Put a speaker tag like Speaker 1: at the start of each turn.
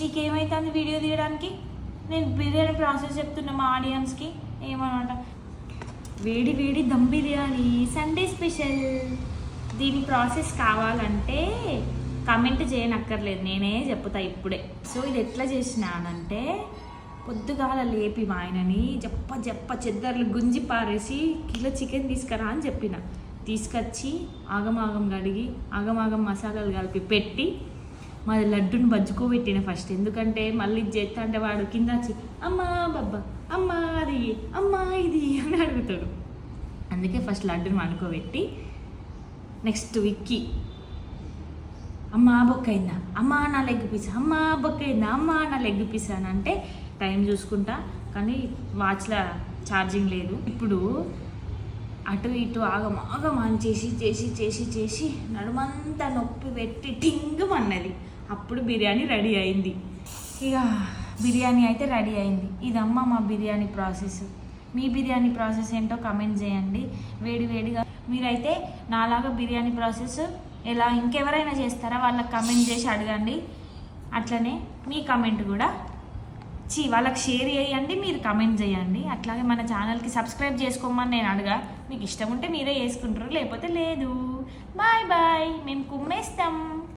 Speaker 1: నీకు నీకేమైతుంది వీడియో తీయడానికి? నేను బిర్యానీ ప్రాసెస్ చెప్తున్నా మా ఆడియన్స్కి. ఏమనమాట? వేడి వేడి దమ్ బిర్యానీ సండే స్పెషల్. దీని ప్రాసెస్ కావాలంటే కమెంట్ చేయనక్కర్లేదు. నేనే చెప్తా ఇప్పుడే. సో ఇది ఎట్లా చేసినానంటే పొద్దుగాల లేపి మా ఆయనని జప్ప జప్ప చెద్దర్లు గుంజి పారేసి కిలో చికెన్ తీసుకురా అని చెప్పిన. తీసుకొచ్చి ఆగమాగం కడిగి ఆగమాగం మసాలాలు కలిపి పెట్టి మాది లడ్డుని బజ్జుకోబెట్టిన ఫస్ట్. ఎందుకంటే మళ్ళీ ఇది చేస్తా అంటే వాడు కింద వచ్చి అమ్మా బాబ్బా అమ్మా అది అమ్మా ఇది అని అడుగుతాడు. అందుకే ఫస్ట్ లడ్డుని వండుకోబెట్టి నెక్స్ట్ విక్కి అమ్మా బొక్కైందా అమ్మా నా లెగ్ పీస్ అమ్మా బొక్కైందా అమ్మా నా లెగ్ పీస్ అని అంటే టైం చూసుకుంటా. కానీ వాచ్లో ఛార్జింగ్ లేదు. ఇప్పుడు అటు ఇటు ఆగం అని చేసి చేసి చేసి చేసి నడుమంతా నొప్పి పెట్టి టింగ్ అన్నది అప్పుడు బిర్యానీ రెడీ అయింది. ఇక బిర్యానీ అయితే రెడీ అయింది. ఇదమ్మా మా బిర్యానీ ప్రాసెస్. మీ బిర్యానీ ప్రాసెస్ ఏంటో కమెంట్ చేయండి. వేడి వేడిగా మీరైతే నాలాగా బిర్యానీ ప్రాసెస్ ఎలా ఇంకెవరైనా చేస్తారా వాళ్ళకి కమెంట్ చేసి అడగండి. అట్లనే మీ కమెంట్ కూడా. చి వాళ్ళకి షేర్ చేయండి మీరు కమెంట్ చేయండి. అట్లాగే మన ఛానల్కి సబ్స్క్రైబ్ చేసుకోమని నేను అడగా. మీకు ఇష్టం ఉంటే మీరే చేసుకుంటారు లేకపోతే లేదు. Bye bye. మేము కుమ్మేస్తాం.